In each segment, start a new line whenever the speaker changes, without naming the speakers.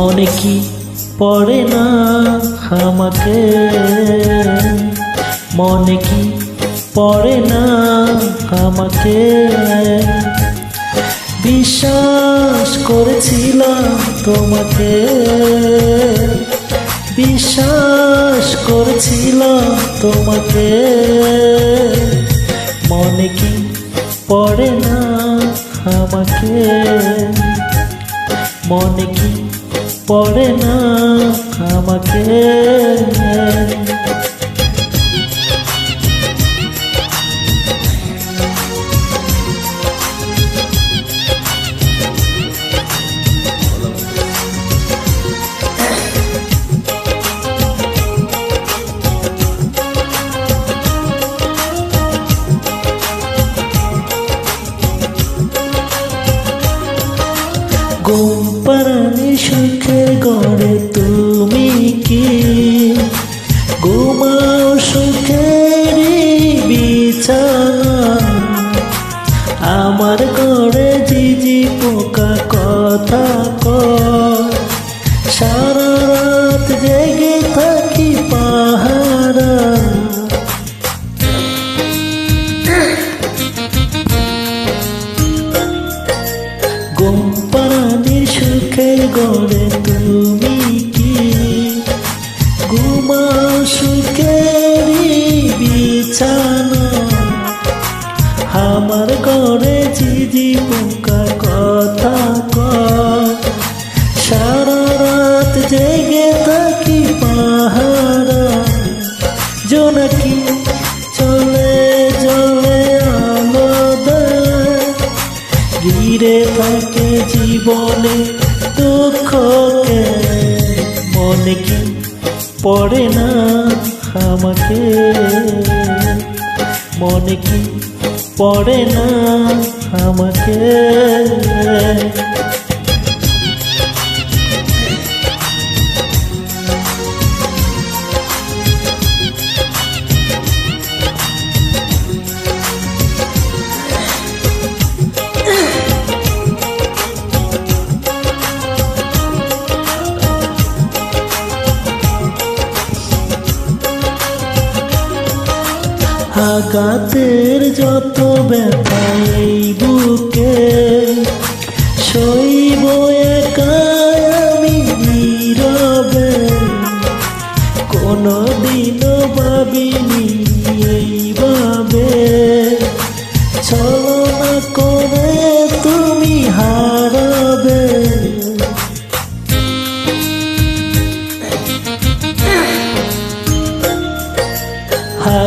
মনে কি পড়ে না আমাকে? মনে কি পড়ে না আমাকে? বিশ্বাস করেছিলাম তোমাকে। বিশ্বাস করেছিলাম তোমাকে। মনে কি পড়ে না আমাকে? মনে কি পড়ে না আমাকে। গোপারানি সুখের গড়ে তুমি কি? ঘুমাও সুখের বিছানা। আমার গড়ে জিজি পোকা কথা গড়ে তুমি কি ঘুমা সুখের বিছানা আমার ঘরে জিজি পোকা কথা কয় সারা রাত জেগে থাকি পাহারা। জোনাকি চলে চলে আলো দেয় ঘিরে থাকে জীবনে দুঃখকে মনে কি পড়ে না আমাকে? মনে কি পড়ে না আমাকে? আঘাতের যত ব্যথা এই বুকে সইব একাই আমি নীরবে। দিন ভাবিনি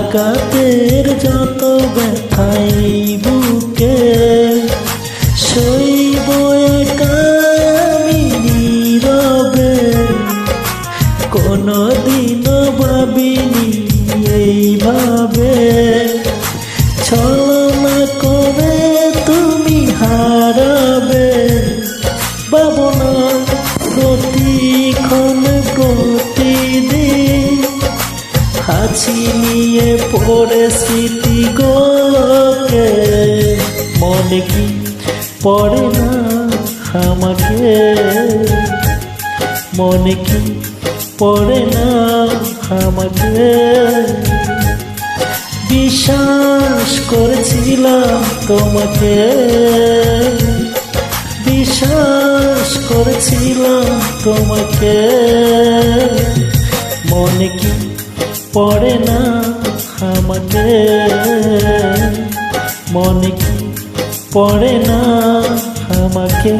আঘাতের যত ব্যথাই বুকে শৈব কোনো দিন ভাবিনি এইভাবে। ছলনা হাসি নিয়ে পড়ে স্মৃতি গোকে মনে কি পড়ে না আমাকে? মনে কি পড়ে না আমাকে? বিশ্বাস করেছিলাম তোমাকে। বিশ্বাস করেছিলাম তোমাকে। মনে কি পড়ে না আমাকে মনে পড়ে না আমাকে